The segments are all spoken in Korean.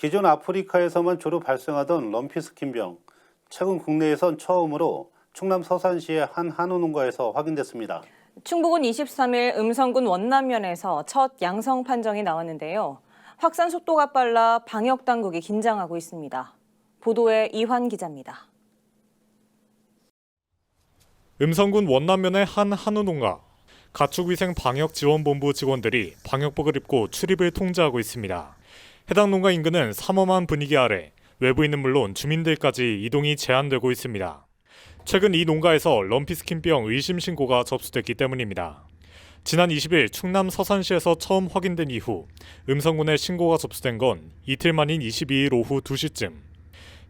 기존 아프리카에서만 주로 발생하던 럼피스킨병, 최근 국내에선 처음으로 충남 서산시의 한 한우 농가에서 확인됐습니다. 충북은 23일 음성군 원남면에서 첫 양성 판정이 나왔는데요. 확산 속도가 빨라 방역 당국이 긴장하고 있습니다. 보도에 이환 기자입니다. 음성군 원남면의 한 한우 농가. 가축위생 방역 지원본부 직원들이 방역복을 입고 출입을 통제하고 있습니다. 해당 농가 인근은 삼엄한 분위기 아래 외부인은 물론 주민들까지 이동이 제한되고 있습니다. 최근 이 농가에서 럼피스킨병 의심 신고가 접수됐기 때문입니다. 지난 20일 충남 서산시에서 처음 확인된 이후 음성군에 신고가 접수된 건 이틀 만인 22일 오후 2시쯤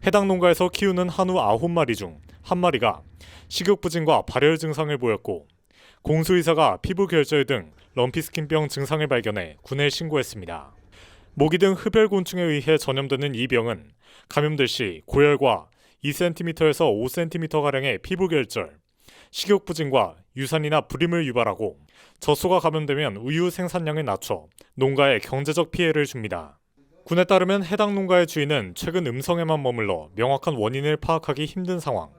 해당 농가에서 키우는 한우 9마리 중 한 마리가 식욕부진과 발열 증상을 보였고 공수의사가 피부 결절 등 럼피스킨병 증상을 발견해 군에 신고했습니다. 모기 등 흡열곤충에 의해 전염되는 이 병은 감염될 시 고열과 2cm에서 5cm가량의 피부 결절, 식욕부진과 유산이나 불임을 유발하고 젖소가 감염되면 우유 생산량을 낮춰 농가에 경제적 피해를 줍니다. 군에 따르면 해당 농가의 주인은 최근 음성에만 머물러 명확한 원인을 파악하기 힘든 상황.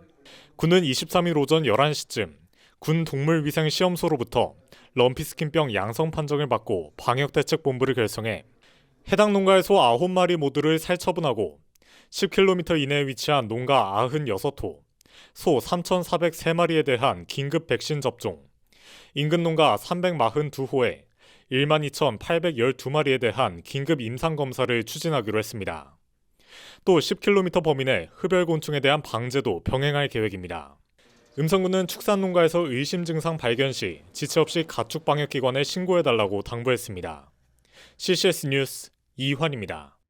군은 23일 오전 11시쯤 군 동물위생시험소로부터 럼피스킨병 양성 판정을 받고 방역대책본부를 결성해 해당 농가의 소 9마리 모두를 살처분하고 10km 이내에 위치한 농가 96호, 소 3,403마리에 대한 긴급 백신 접종, 인근 농가 342호에 12,812마리에 대한 긴급 임상 검사를 추진하기로 했습니다. 또 10km 범위 내 흡열곤충에 대한 방제도 병행할 계획입니다. 음성군은 축산농가에서 의심 증상 발견 시 지체 없이 가축방역기관에 신고해달라고 당부했습니다. CCS 뉴스 이환입니다.